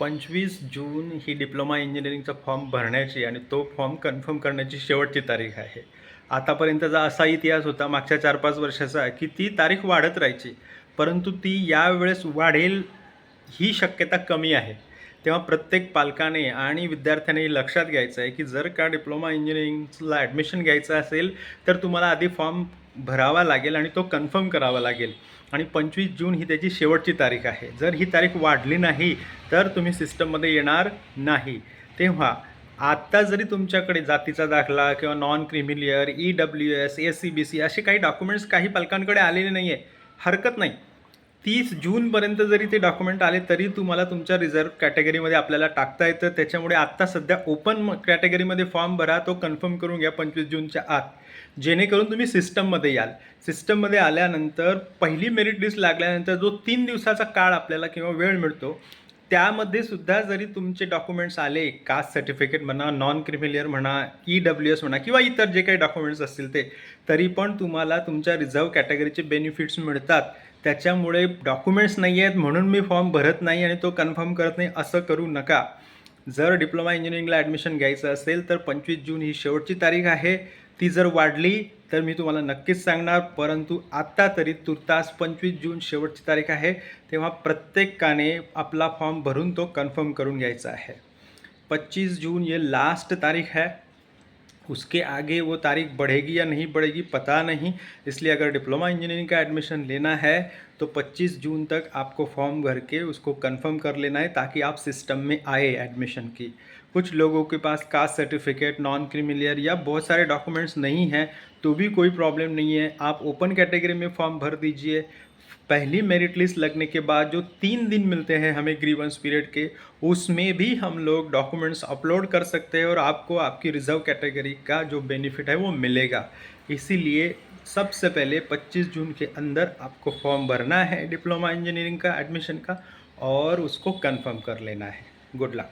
पंचवीस जून ही diploma इंजिनिअरिंगचा form भरण्याची आणि तो फॉर्म कन्फर्म करण्याची शेवटची तारीख आहे. आतापर्यंतचा असा इतिहास होता मागच्या चार पाच वर्षाचा की ती तारीख वाढत राहायची परंतु ती यावेळेस वाढेल ही शक्यता कमी आहे. तेव्हा प्रत्येक पालकाने आणि विद्यार्थ्याने लक्षात घ्यायचं आहे की जर का डिप्लोमा इंजिनिअरिंगला ॲडमिशन घ्यायचं असेल तर तुम्हाला आधी फॉर्म भरावा लागेल आणि तो कन्फर्म करावा लागेल. आणि पंचवीस जून ही त्याची शेवटची तारीख आहे. जर ही तारीख वाढली नाही तर तुम्ही सिस्टममध्ये येणार नाही. तेव्हा आत्ता जरी तुमच्याकडे जातीचा दाखला किंवा non creamy layer E W S S C B C असे काही डॉक्युमेंट्स काही पालकांकडे आलेले नाही आहे हरकत नाही. तीस जूनपर्यंत जरी ते डॉक्युमेंट आले तरी तुम्हाला तुमच्या रिझर्व्ह कॅटेगरीमध्ये आपल्याला टाकता येतं. त्याच्यामुळे आत्ता सध्या ओपन कॅटेगरीमध्ये फॉर्म भरा तो कन्फर्म करून घ्या पंचवीस जूनच्या आत. जेणेकरून तुम्ही सिस्टममध्ये याल. सिस्टममध्ये आल्यानंतर पहिली मेरिट लिस्ट लागल्यानंतर जो तीन दिवसाचा काळ आपल्याला किंवा वेळ मिळतो त्यामध्ये सुद्धा जरी तुमचे डॉक्युमेंट्स आले कास्ट सर्टिफिकेट म्हणा नॉन क्रिमिलियर म्हणा ई डब्ल्यू एस म्हणा किंवा इतर जे काही डॉक्युमेंट्स असतील ते तरी पण तुम्हाला तुमच्या रिझर्व्ह कॅटेगरीचे बेनिफिट्स मिळतात. त्याच्यामुळे डॉक्युमेंट्स नाही आहेत म्हणून मी फॉर्म भरत नाही आणि तो कन्फर्म करत नाही असं करू नका. जर डिप्लोमा इंजिनिअरिंगला ॲडमिशन घ्यायचं असेल तर पंचवीस जून ही शेवटची तारीख आहे. ती जर वाढली तर मी तुम्हाला नक्कीच सांगणार परंतु आत्ता तरी तुर्तास पंचवीस जून शेवटची तारीख आहे. तेव्हा प्रत्येकाने आपला फॉर्म भरून तो कन्फर्म करून घ्यायचा आहे. पच्चीस जून ये लास्ट तारीख है उसके आगे वो तारीख बढ़ेगी या नहीं बढ़ेगी, पता नहीं। इसलिए अगर डिप्लोमा इंजीनियरिंग का एडमिशन लेना है तो 25 जून तक आपको फॉर्म भर के उसको कंफर्म कर लेना है, ताकि आप सिस्टम में आए एडमिशन की। कुछ लोगों के pass caste certificate non creamy layer या बहुत सारे डॉक्यूमेंट्स नहीं हैं तो भी कोई प्रॉब्लम नहीं है। आप ओपन कैटेगरी में फॉर्म भर दीजिए पहली मेरिट लिस्ट लगने के बाद जो तीन दिन मिलते हैं हमें ग्रीवेंस पीरियड के, उसमें भी हम लोग डॉक्यूमेंट्स अपलोड कर सकते हैं और आपको आपकी रिज़र्व कैटेगरी का जो बेनिफिट है वो मिलेगा। इसीलिए सबसे पहले 25 जून के अंदर आपको फॉर्म भरना है डिप्लोमा इंजीनियरिंग का एडमिशन का और उसको कंफर्म कर लेना है। गुड लक